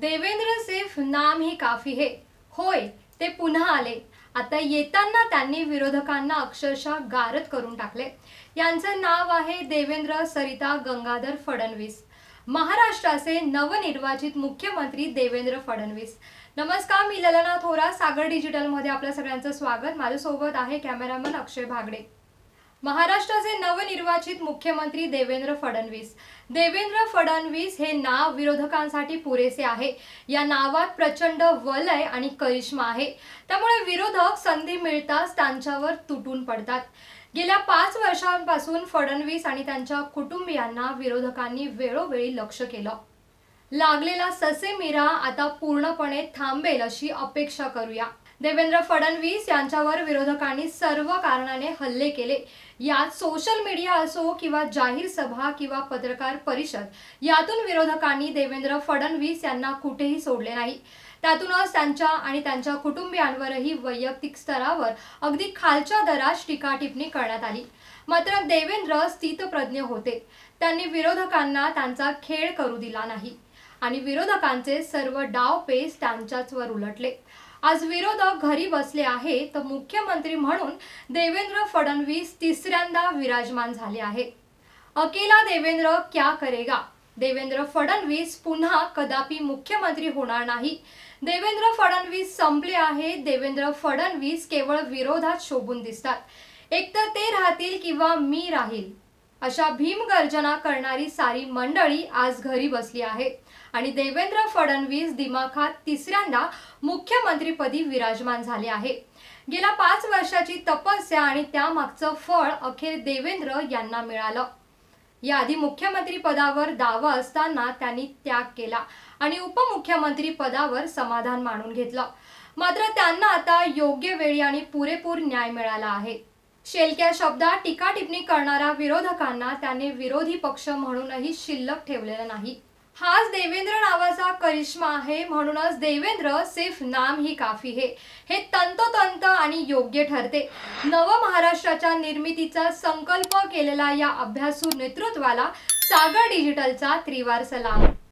देवेंद्र सिर्फ नाम ही काफी है. होय ते पुन्हा आले. आता येताना त्यांनी विरोधकांना अक्षरशः गारद करून टाकले. यांचं नाव आहे देवेंद्र सरिता गंगाधर फडणवीस. महाराष्ट्राचे नवनिर्वाचित मुख्यमंत्री देवेंद्र फडणवीस. नमस्कार मी ललना थोरा सागर डिजिटलमध्ये आपल्या सगळ्यांचं स्वागत. माझ्यासोबत आहे कॅमेरामन अक्षय भागडे. महाराष्ट्राचे नवनिर्वाचित मुख्यमंत्री देवेंद्र फडणवीस. देवेंद्र फडणवीस हे नाव विरोधकांसाठी पुरेसे आहे. या नावात प्रचंड वलय आणि करिश्मा आहे. त्यामुळे विरोधक संधी मिळताच त्यांच्यावर तुटून पडतात. गेल्या पाच वर्षांपासून फडणवीस आणि त्यांच्या कुटुंबियांना विरोधकांनी वेळोवेळी लक्ष केलं. लागलेला ससेमिरा आता पूर्णपणे थांबेल अशी अपेक्षा करूया. देवेंद्र फडणवीस यांच्यावर विरोधकांनी सर्व कारणाने हल्ले केले. यात सोशल मीडिया असो किंवा जाहीर सभा किंवा पत्रकार परिषद यातून विरोधकांनी देवेंद्र फडणवीस यांना कुठेही सोडले नाही. त्यातूनच त्यांच्या आणि त्यांच्या कुटुंबियांवरही वैयक्तिक स्तरावर अगदी खालच्या दरात टीका टिप्पणी करण्यात आली. मात्र देवेंद्र स्थितप्रज्ञ होते. त्यांनी विरोधकांना त्यांचा खेळ करू दिला नाही आणि विरोधकांचे सर्व डाव पेच त्यांच्याचवर उलटले. आज विरोधक घरी बसले आहे तर मुख्यमंत्री म्हणून देवेंद्र फडणवीस तिसऱ्यांदा विराजमान झाले आहे अकेला देवेंद्र क्या करेगा? देवेंद्र फडणवीस पुन्हा कदापि मुख्यमंत्री होणार नाही. देवेंद्र फडणवीस संपले आहे देवेंद्र फडणवीस केवळ विरोधात शोभून दिसतात. एकतर ते राहतील किंवा मी राहील. अशा भीमगर्जना करणारी सारी मंडळी आज घरी बसली आहे. आणि देवेंद्र फडणवीस दिमाखात तिसऱ्यांदा मुख्यमंत्रीपदी विराजमान झाले आहे. गेल्या पाच वर्षाची तपस्या आणि त्यामागचं फळ अखेर देवेंद्र यांना मिळालं. याआधी मुख्यमंत्री पदावर दावा असताना त्यांनी त्याग केला आणि उपमुख्यमंत्री पदावर समाधान मानून घेतलं. मात्र त्यांना आता योग्य वेळी आणि पुरेपूर न्याय मिळाला आहे. शेलक्या शब्दात टीका टिप्पणी करणाऱ्या विरोधकांना त्याने विरोधी पक्ष म्हणूनही शिल्लक ठेवलेला नाही. हाच देवेंद्र नावाचा करिश्मा आहे म्हणूनच देवेंद्र सिर्फ नाम ही काफी है हे तंतोतंत आणि योग्य ठरते. नव महाराष्ट्राच्या निर्मितीचा संकल्प केलेला या अभ्यासू नेतृत्वाला सागर डिजिटलचा त्रिवार सलाम